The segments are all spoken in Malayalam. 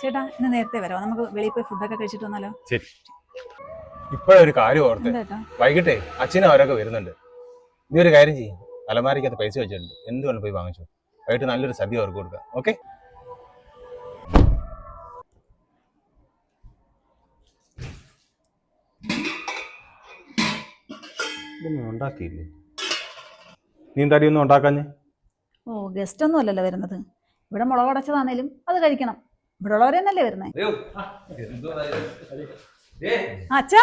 ചേട്ടാ ഇന്ന് നേരത്തെ വരാം. നമുക്ക് വെളിയിൽ പോയി ഫുഡൊക്കെ കഴിച്ചിട്ട് വന്നാലോ? ശരി. ഇപ്പോഴൊരു കാര്യം ഓർത്ത് വൈകിട്ടേ അച്ഛനും അവരൊക്കെ വരുന്നുണ്ട്. നീ ഒരു കാര്യം ചെയ്യും. അലമാരിക്കകത്ത് പൈസ വെച്ചിട്ടുണ്ട്. എന്തുകൊണ്ട് പോയി വാങ്ങിച്ചു? വൈകിട്ട് നല്ലൊരു സദ്യ അവർക്ക് കൊടുക്കുക ഓക്കെ? ഉണ്ടാക്കിയില്ലേ? നീ എന്തായാലും ഉണ്ടാക്കാഞ്ഞേ? ഓ ഗസ്റ്റ് ഒന്നും അല്ലല്ലോ വരുന്നത്. ഇവിടെ മുളക് അടച്ചതാണേലും അത് കഴിക്കണം. ഇവിടെ ഉള്ളവരെന്നല്ലേ വരുന്നേ? വരുന്നത് അച്ഛാ.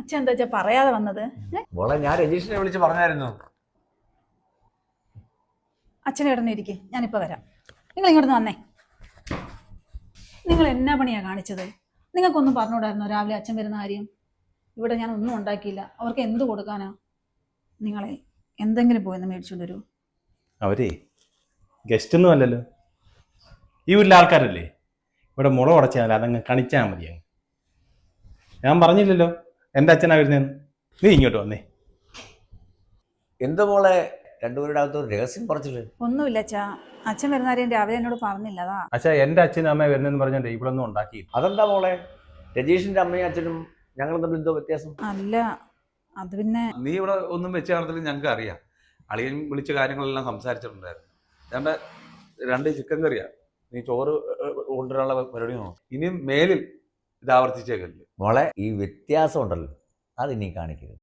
അച്ഛ എന്താ വെച്ചാ പറയാതെ വന്നത്? മോളെ ഞാൻ രജീഷിനെ വിളിച്ച് പറഞ്ഞായിരുന്നു. അച്ഛനെ ഇടന്ന് ഇരിക്കെ ഞാനിപ്പോ വരാം. നിങ്ങൾ ഇങ്ങോട്ട് വന്നേ. നിങ്ങൾ എന്നാ പണിയാ കാണിച്ചത്? നിങ്ങൾക്കൊന്നും പറഞ്ഞുകൂടായിരുന്നോ രാവിലെ അച്ഛൻ വരുന്ന കാര്യം? ഇവിടെ ഞാൻ ഒന്നും ഉണ്ടാക്കിയില്ല. അവർക്ക് എന്ത് കൊടുക്കാനാ? നിങ്ങളെ എന്തെങ്കിലും പോയെന്ന് മേടിച്ചു തരൂ അവരേ ഗസ്റ്റ് ഒന്നും അല്ലല്ലോ. ഈ വീട്ടിലെ ആൾക്കാരല്ലേ? ഇവിടെ മുള ഉടച്ചാൽ അതങ്ങ് കണിച്ചാൽ മതി അങ്ങ്. ഞാൻ പറഞ്ഞില്ലല്ലോ എന്റെ അച്ഛനാ വരുന്നതെന്ന്. നീ ഇങ്ങോട്ട് വന്നേ. എന്ത് മോളെ രണ്ടുപേരുടെ അകത്ത് ഒരു രഹസ്യം ഒന്നുമില്ല അച്ഛാ. അച്ഛൻ വരുന്ന കാര്യം രാവിലെ എന്നോട് പറഞ്ഞില്ല അതാ. അച്ഛാ എന്റെ അച്ഛനും അമ്മ വരുന്നെന്ന് പറഞ്ഞോണ്ട് ഇവളൊന്നും ഉണ്ടാക്കി. അതെന്താ മോളെ? രജീഷിന്റെ അമ്മയും അച്ഛനും ഞങ്ങൾ തമ്മിൽ എന്തോ വ്യത്യാസം? അല്ല അത് പിന്നെ നീ ഇവിടെ ഒന്നും വെച്ച് കാണത്തില്ല ഞങ്ങൾക്ക് അറിയാം. അളിയൻ വിളിച്ച കാര്യങ്ങളെല്ലാം സംസാരിച്ചിട്ടുണ്ടായിരുന്നു. ഞങ്ങളുടെ രണ്ട് ചിക്കൻ കറിയാ. നീ ചോറ് കൊണ്ടുവരാനുള്ള പരിപാടി നോക്കും. ഇനി മേലിൽ ഇത് ആവർത്തിച്ചേക്കല്ലേ മോളെ ഈ വ്യത്യാസം ഉണ്ടല്ലോ. അത് ഇനി കാണിക്കരുത്.